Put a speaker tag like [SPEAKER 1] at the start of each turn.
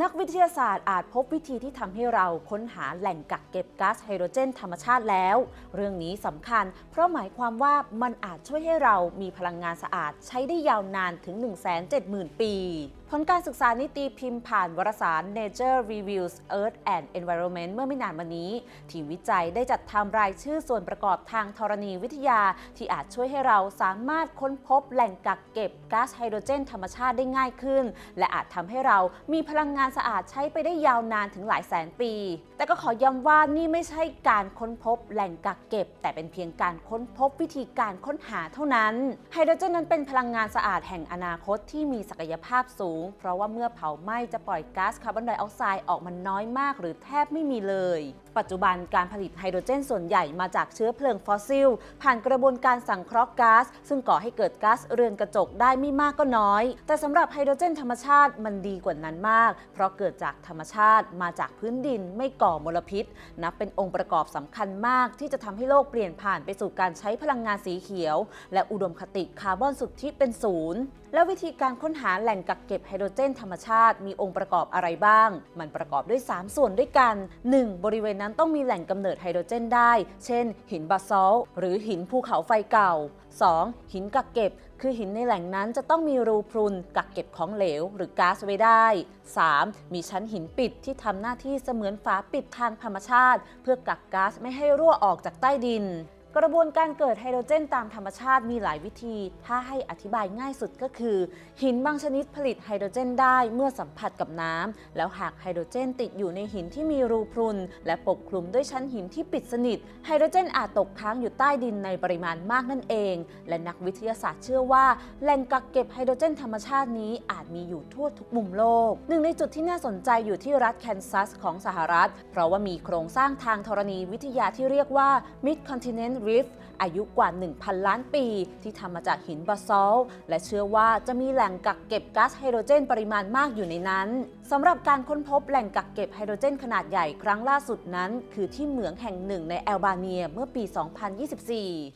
[SPEAKER 1] นักวิทยาศาสตร์อาจพบวิธีที่ทำให้เราค้นหาแหล่งกักเก็บก๊าซไฮโดรเจนธรรมชาติแล้ว เรื่องนี้สำคัญ เพราะหมายความว่ามันอาจช่วยให้เรามีพลังงานสะอาดใช้ได้ยาวนานถึง 170,000 ปี ผลการศึกษานิตีพิมพ์ผ่านวารสาร Nature Reviews Earth and Environment เมื่อไม่นานมานี้ ทีมวิจัยได้จัดทำรายชื่อส่วนประกอบทางธรณีวิทยา ที่อาจช่วยให้เราสามารถค้นพบแหล่งกักเก็บก๊าซไฮโดรเจนธรรมชาติได้ง่ายขึ้น และอาจทำให้เรามีพลังงานสะอาดใช้ไปได้ยาวนานถึงหลายแสนปี แต่ก็ขอย้ำว่านี่ไม่ใช่การค้นพบแหล่งกักเก็บ แต่เป็นเพียงการค้นพบวิธีการค้นหาเท่านั้นไฮโดรเจนนั้นเป็นพลังงานสะอาดแห่งอนาคตที่มีศักยภาพสูงเพราะว่าเมื่อเผาไหม้จะปล่อยก๊าซคาร์บอนไดออกไซด์ออกมาน้อยมากหรือแทบไม่มีเลย ปัจจุบันการผลิตไฮโดรเจนส่วนใหญ่มาจากเชื้อเพลิงฟอสซิล ผ่านกระบวนการสังเคราะห์ก๊าซซึ่งก่อให้เกิดก๊าซเรือนกระจกได้ไม่มากก็น้อย แต่สำหรับไฮโดรเจนธรรมชาติมันดีกว่านั้นมาก เพราะเกิดจากธรรมชาติมาจากพื้นดินไม่ก่อมลพิษ นับเป็นองค์ประกอบสำคัญมากที่จะทำให้โลกเปลี่ยนผ่านไปสู่การใช้พลังงานสีเขียว และอุดมคติคาร์บอนสุทธิเป็นศูนย์ แล้ววิธีการค้นหาแหล่งกักเก็บไฮโดรเจนธรรมชาติมีองค์ประกอบอะไรบ้าง มันประกอบด้วย 3 ส่วนด้วยกัน 1. บริเวณนั้นต้องมีแหล่งกำเนิดไฮโดรเจนได้ เช่น หินบาซอลหรือหินภูเขาไฟเก่า 2. หินกักเก็บ คือหินในแหล่งนั้นจะต้องมีรูพรุน กักเก็บของเหลว หรือก๊าซไว้ได้ 3. มีชั้นหินปิดที่ทำหน้าที่เสมือนฝาปิดทางธรรมชาติ เพื่อกักก๊าซไม่ให้รั่วออกจากใต้ดิน กระบวนการเกิดไฮโดรเจนตามธรรมชาติมีหลายวิธี ถ้าให้อธิบายง่ายสุดก็คือ หินบางชนิดผลิตไฮโดรเจนได้เมื่อสัมผัสกับน้ำ แล้วหากไฮโดรเจนติดอยู่ในหินที่มีรูพรุน และปกคลุมด้วยชั้นหินที่ปิดสนิท ไฮโดรเจนอาจตกค้างอยู่ใต้ดินในปริมาณมากนั่นเอง และนักวิทยาศาสตร์เชื่อว่าแหล่งกักเก็บไฮโดรเจนธรรมชาตินี้อาจมีอยู่ทั่วทุกมุมโลก หนึ่งในจุดที่น่าสนใจอยู่ที่รัฐแคนซัสของสหรัฐ เพราะว่ามีโครงสร้างทางธรณีวิทยาที่เรียกว่า Mid-Continent Rift อายุกว่า 1,000 ล้านปี ที่ทำมาจากหินบาซอลและเชื่อว่าจะมีแหล่งกักเก็บก๊าซไฮโดรเจนปริมาณมากอยู่ในนั้นสำหรับการค้นพบแหล่งกักเก็บไฮโดรเจนขนาดใหญ่ครั้งล่าสุดนั้น คือที่เหมืองแห่งหนึ่งในแอลบาเนียเมื่อปี 2024